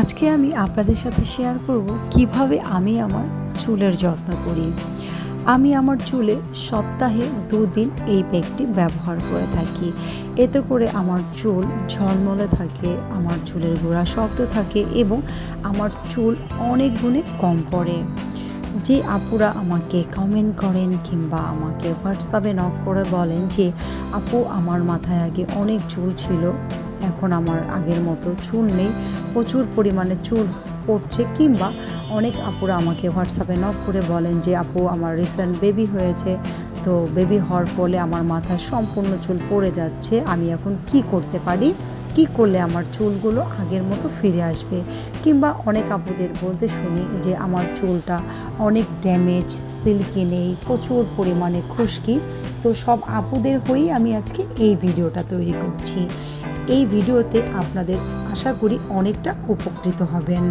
আজকে আমি আপনাদের সাথে শেয়ার করব কীভাবে আমি আমার চুলের যত্ন করি। আমি আমার চুলে সপ্তাহে দুদিন এই প্যাকটি ব্যবহার করে থাকি। এতে করে আমার চুল ঝলমলে থাকে, আমার চুলের গোড়া শক্ত থাকে এবং আমার চুল অনেক গুণে কম পড়ে। যে আপুরা আমাকে কমেন্ট করেন কিংবা আমাকে হোয়াটসঅ্যাপে নক করে বলেন যে, আপু, আমার মাথায় আগে অনেক চুল ছিল। এখন আমার আগের মতো চুল নেই। প্রচুর পরিমাণে চুল পড়ছে কিংবা অনেক আপুরা আমাকে হোয়াটসঅ্যাপে নক করে বলেন যে, আপু, আমার রিসেন্ট বেবি হয়েছে। তো বেবি হওয়ার ফলে আমার মাথায় সম্পূর্ণ চুল পড়ে যাচ্ছে। আমি এখন কি করতে পারি? কি করলে আমার চুলগুলো আগের মতো ফিরে আসবে? কিংবা অনেক আপুদের বলতে শুনি যে, আমার চুলটা অনেক ড্যামেজ সিল্কি নেই, প্রচুর পরিমাণে খুশকি। তো সব আপুদের হয়েই আমি আজকে এই ভিডিওটা তৈরি করছি। এই ভিডিওতে আপনাদের আশা করি অনেকটা উপকৃত হবেন।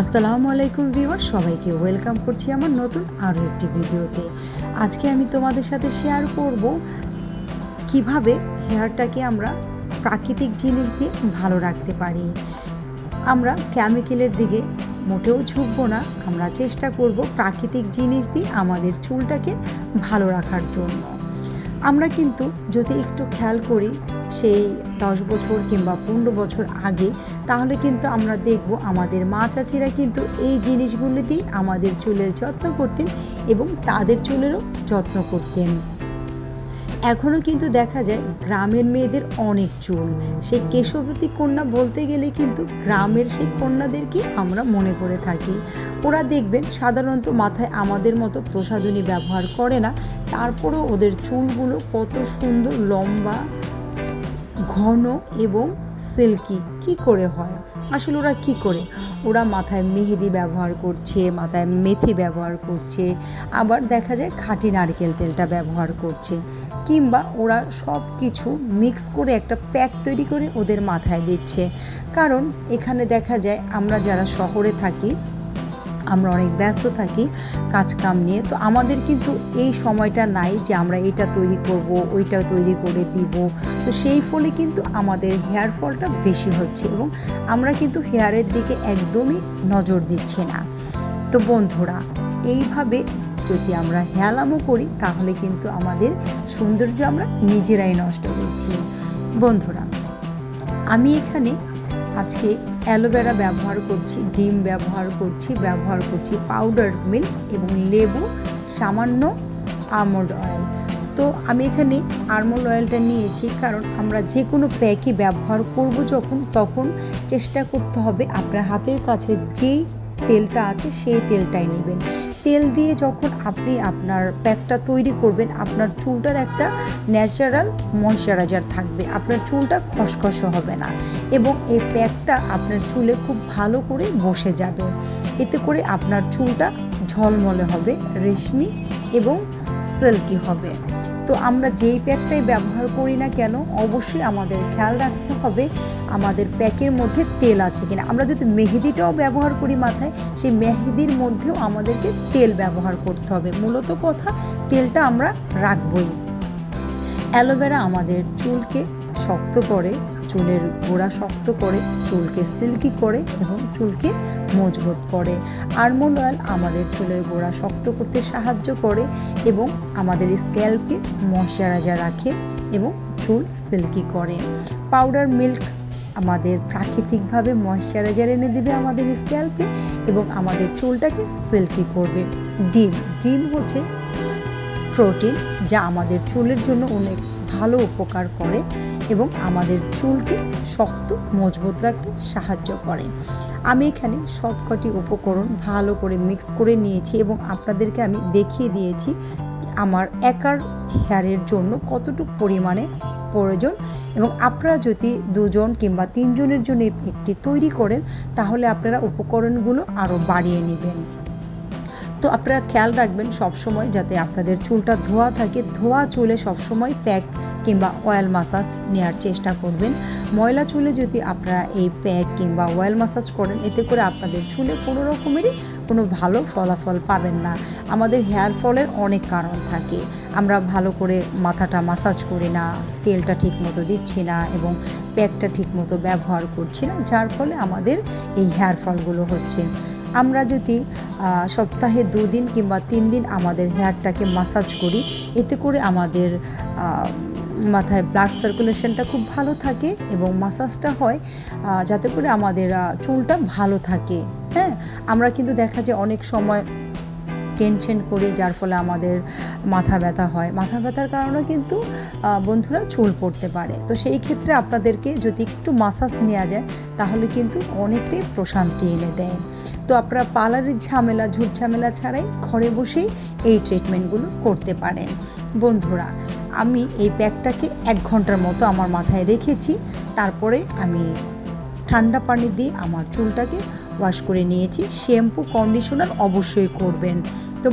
আসসালামু আলাইকুম ভিউয়ার সবাইকে ওয়েলকাম করছি আমার নতুন আরও একটি ভিডিওতে। আজকে আমি তোমাদের সাথে শেয়ার করব কীভাবে হেয়ারটাকে আমরা প্রাকৃতিক জিনিস দিয়ে ভালো রাখতে পারি। আমরা কেমিক্যালের দিকে মোটেও ঝুঁকবো না, আমরা চেষ্টা করব প্রাকৃতিক জিনিস দিয়ে আমাদের চুলটাকে ভালো রাখার জন্য। আমরা কিন্তু যদি একটু খেয়াল করি সেই দশ বছর কিংবা পনেরো বছর আগে, তাহলে কিন্তু আমরা দেখব আমাদের মা চাচিরা কিন্তু এই জিনিসগুলি দিয়ে আমাদের চুলের যত্ন করতেন এবং তাদের চুলেরও যত্ন করতেন। এখনও কিন্তু দেখা যায় গ্রামের মেয়েদের অনেক চুল। সেই কেশবতী কন্যা বলতে গেলে কিন্তু গ্রামের সেই কন্যাদেরকে আমরা মনে করে থাকি। ওরা দেখবেন সাধারণত মাথায় আমাদের মতো প্রসাধনী ব্যবহার করে না, তারপরেও ওদের চুলগুলো কত সুন্দর লম্বা ঘন এবং সিল্কি কি করে হয়? আসলে ওরা কি করে? ওরা মাথায় মেহেদি ব্যবহার করছে, মাথায় মেথি ব্যবহার করছে, আবার দেখা যায় খাঁটি নারকেল তেলটা ব্যবহার করছে। কিংবা ওরা সব কিছু মিক্স করে একটা প্যাক তৈরি করে ওদের মাথায় দিচ্ছে। কারণ এখানে দেখা যায় আমরা যারা শহরে থাকি আমরা অনেক ব্যস্ত থাকি কাজকাম নিয়ে। তো আমাদের কিন্তু এই সময়টা নাই যে আমরা এটা তৈরি করব, ওইটা তৈরি করে দিব। তো সেই ফলে কিন্তু আমাদের হেয়ার ফলটা বেশি হচ্ছে এবং আমরা কিন্তু হেয়ারের দিকে একদমই নজর দিচ্ছি না। তো বন্ধুরা, এইভাবে যদি আমরা হেয়ালামও করি, তাহলে কিন্তু আমাদের সৌন্দর্য আমরা নিজেরাই নষ্ট করছি। বন্ধুরা, আমি এখানে আজকে অ্যালোভেরা ব্যবহার করছি, ডিম ব্যবহার করছি ব্যবহার করছি পাউডার মিল্ক এবং লেবু, সামান্য আমন্ড অয়েল তো আমি এখানে আমন্ড অয়েলটা নিয়েছি কারণ আমরা যে কোনো প্যাকই ব্যবহার করব যখন, তখন চেষ্টা করতে হবে আপনার হাতের কাছে যেই তেলটা আছে, সেই তেলটাই নেবেন। তেল দিয়ে যখন আপনি আপনার প্যাকটা তৈরি করবেন, আপনার চুলটার একটা ন্যাচারাল ময়শ্চারাইজার থাকবে। আপনার চুলটা খসখসে হবে না এবং এই প্যাকটা আপনার চুলে খুব ভালো করে বসে যাবে। এতে করে আপনার চুলটা ঝলমলে হবে, রেশমি এবং সিল্কি হবে। তো আমরা যেই প্যাকটাই ব্যবহার করি না কেন, অবশ্যই আমাদের খেয়াল রাখতে হবে আমাদের প্যাকের মধ্যে তেল আছে কিনা। আমরা যদি মেহেদিটাও ব্যবহার করি মাথায়, সেই মেহেদির মধ্যেও আমাদেরকে তেল ব্যবহার করতে হবে। মূলত কথা, তেলটা আমরা রাখবই। অ্যালোভেরা আমাদের চুলকে শক্ত করে চুলের গোড়া শক্ত করে, চুলকে সিল্কি করে এবং চুলকে মজবুত করে। আলমন্ড অয়েল আমাদের চুলের গোড়া শক্ত করতে সাহায্য করে এবং আমাদের স্ক্যাল্পকে ময়শ্চারাইজার রাখে এবং চুল সিল্কি করে। পাউডার মিল্ক আমাদের প্রাকৃতিকভাবে ময়শ্চারাইজার এনে দেবে আমাদের স্ক্যাল্পে এবং আমাদের চুলটাকে সিল্কি করবে। ডিম ডিম হচ্ছে প্রোটিন যা আমাদের চুলের জন্য অনেক ভালো উপকার করে। এবং আমাদের চুলকে শক্ত, মজবুত রাখতে সাহায্য করে। আমি এখানে সবকটি উপকরণ ভালো করে মিক্স করে নিয়েছি এবং আপনাদেরকে আমি দেখিয়ে দিয়েছি আমার একার হেয়ারের জন্য কতটুকু পরিমাণে প্রয়োজন এবং আপনারা যদি দুজন কিংবা তিনজনের জন্য একটি তৈরি করেন, তাহলে আপনারা উপকরণগুলো আরও বাড়িয়ে নেবেন। তো আপনারা খেয়াল রাখবেন সবসময় যাতে আপনাদের চুলটা ধোয়া থাকে, ধোয়া চুলে সবসময় প্যাক কিংবা অয়েল মাসাজ নেওয়ার চেষ্টা করবেন। ময়লা চুলে যদি আপনারা এই প্যাক কিংবা অয়েল মাসাজ করেন, এতে করে আপনাদের চুলে কোনো রকমেরই কোনো ভালো ফলাফল পাবেন না। আমাদের হেয়ার ফলের অনেক কারণ থাকে। আমরা ভালো করে মাথাটা মাসাজ করি না, তেলটা ঠিক মতো দিচ্ছি না এবং প্যাকটা ঠিক মতো ব্যবহার করছি না, যার ফলে আমাদের এই হেয়ার ফলগুলো হচ্ছে। আমরা যদি সপ্তাহে দুদিন কিংবা তিন দিন আমাদের হেয়ারটাকে মাসাজ করি, এতে করে আমাদের মাথায় ব্লাড সার্কুলেশনটা খুব ভালো থাকে এবং মাসাজটা হয় যাতে করে আমাদের চুলটা ভালো থাকে। হ্যাঁ? আমরা কিন্তু দেখা যায় অনেক সময় টেনশন করি, যার ফলে আমাদের মাথা ব্যথা হয়। মাথা ব্যথার কারণে কিন্তু বন্ধুরা চুল পড়তে পারে। তো সেই ক্ষেত্রে আপনাদেরকে যদি একটু মাসাজ নেওয়া যায়, তাহলে কিন্তু অনেকটাই প্রশান্তি এনে দেয়। তো আপনারা পার্লারের ঝামেলা, ঝুট ঝামেলা ছাড়াই ঘরে বসেই এই ট্রিটমেন্টগুলো করতে পারেন। বন্ধুরা, আমি এই প্যাকটাকে এক ঘণ্টার মতো আমার মাথায় রেখেছি। তারপরে আমি ঠান্ডা পানি দিয়ে আমার চুলটাকে ওয়াশ করে নিয়েছি। শ্যাম্পু কন্ডিশনার অবশ্যই করবেন। তো